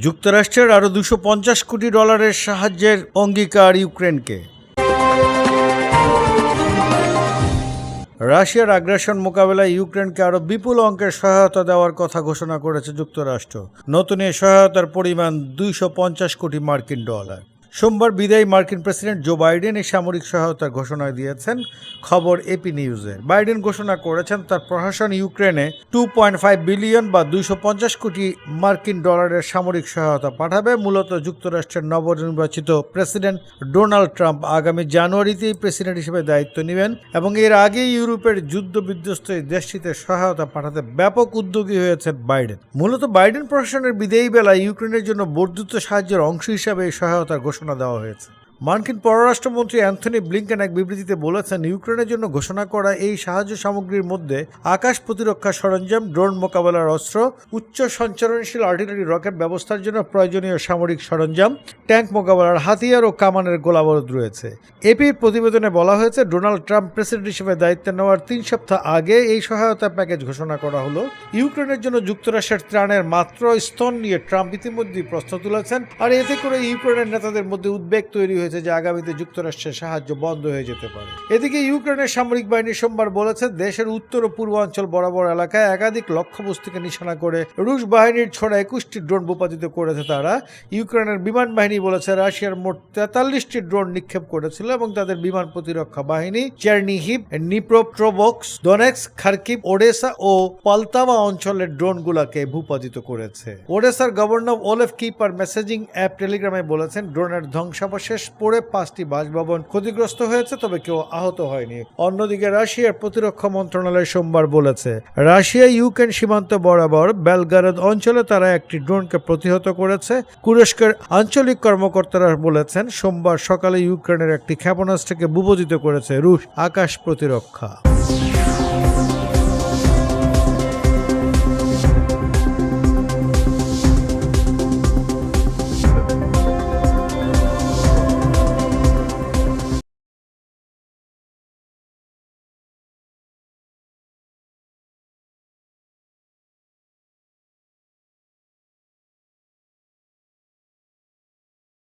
যুক্তরাষ্ট্রের আরও দুশো পঞ্চাশ কোটি ডলারের সাহায্যের অঙ্গীকার ইউক্রেনকে। রাশিয়ার আগ্রাসন মোকাবেলায় ইউক্রেনকে আরও বিপুল অঙ্কের সহায়তা দেওয়ার কথা ঘোষণা করেছে যুক্তরাষ্ট্র। নতুন এই সহায়তার পরিমাণ দুইশো পঞ্চাশ কোটি মার্কিন ডলার। সোমবার বিদায়ী মার্কিন প্রেসিডেন্ট জো বাইডেন এই সামরিক সহায়তার ঘোষণা দিয়েছেন খবর এপি নিউজের বাইডেন ঘোষণা করেছেন তার প্রশাসন ইউক্রেনে টু পয়েন্ট ফাইভ বিলিয়ন বা দুইশো পঞ্চাশ কোটি মার্কিন ডলারের সামরিক সহায়তা পাঠাবে। মূলত যুক্তরাষ্ট্রের নবনির্বাচিত প্রেসিডেন্ট ডোনাল্ড ট্রাম্প আগামী জানুয়ারিতেই প্রেসিডেন্ট হিসেবে দায়িত্ব নেবেন এবং এর আগেই ইউরোপের যুদ্ধ বিধ্বস্ত এই দেশটিতে সহায়তা পাঠাতে ব্যাপক উদ্যোগী হয়েছেন বাইডেন। মূলত বাইডেন প্রশাসনের বিদায়ী বেলায় ইউক্রেনের জন্য বর্ধিত সাহায্যের অংশ হিসাবে এই সহায়তা ঘোষণা দেওয়া হয়েছে। মার্কিন পররাষ্ট্রমন্ত্রী অ্যান্থনি ব্লিংকেন এক বিবৃতিতে বলেছেন, ইউক্রেনের জন্য ঘোষণা করা এই সাহায্য সামগ্রীর মধ্যে আকাশ প্রতিরক্ষা সরঞ্জাম, ড্রোন মোকাবেলার অস্ত্র, উচ্চ সঞ্চারণশীল আর্টিলারি রকেট ব্যবস্থার জন্য প্রয়োজনীয় সামরিক সরঞ্জাম, ট্যাঙ্ক মোকাবেলার হাতিয়ার ও কামানের গোলাবারুদ রয়েছে। এপির প্রতিবেদনে বলা হয়েছে, ডোনাল্ড ট্রাম্প প্রেসিডেন্ট হিসেবে দায়িত্ব নেওয়ার তিন সপ্তাহ আগে এই সহায়তা প্যাকেজ ঘোষণা করা হলো। ইউক্রেনের জন্য যুক্তরাষ্ট্রের ত্রাণের মাত্র স্তর নিয়ে ট্রাম্প ইতিমধ্যেই প্রশ্ন তুলেছেন, আর এতে করে ইউক্রেনের নেতাদের মধ্যে উদ্বেগ তৈরি হয়েছে। যে আগামীতে যুক্তরাষ্ট্রের সাহায্য বন্ধ হয়ে যেতে পারে। এদিকে ইউক্রেনের সামরিক বাহিনী সোমবার বলেছে, দেশের উত্তর ও পূর্বাঞ্চল বরাবর এলাকায় একাধিক লক্ষ্যবস্তুকে নিশানা করে রুশ বাহিনীর ছোড়া একুশটি ড্রোন ভূপাতিত করেছে তারা। ইউক্রেনের বিমান বাহিনী বলেছে, রাশিয়ার মোট তেতাল্লিশটি ড্রোন নিক্ষেপ করেছিল এবং তাদের বিমান প্রতিরক্ষা বাহিনী চেরনিহিপ নিপ্রোপ্রোবক্স দনেক্স, খার্কিভ, ওডেসা ও পালতামা অঞ্চলের ড্রোনগুলোকে ভূপাতিত করেছে। ওডেসার governor Oleh Kiper messaging app টেলিগ্রামে বলেছেন, ড্রোনের ধ্বংসাবশেষ পড়ে পাঁচটি বাসভবন ক্ষতিগ্রস্ত হয়েছে, তবে কেউ আহত হয়নি। অন্যদিকে রাশিয়ার প্রতিরক্ষা মন্ত্রণালয় সোমবার বলেছে, রাশিয়া, ইউক্রেন সীমান্ত বরাবর বেলগারদ অঞ্চলে তারা একটি ড্রোনকে প্রতিহত করেছে। কুরস্কের আঞ্চলিক কর্মকর্তারা বলেছেন, সোমবার সকালে ইউক্রেনের একটি ক্ষেপণাস্ত্রকে ভূপতিত করেছে রুশ আকাশ প্রতিরক্ষা।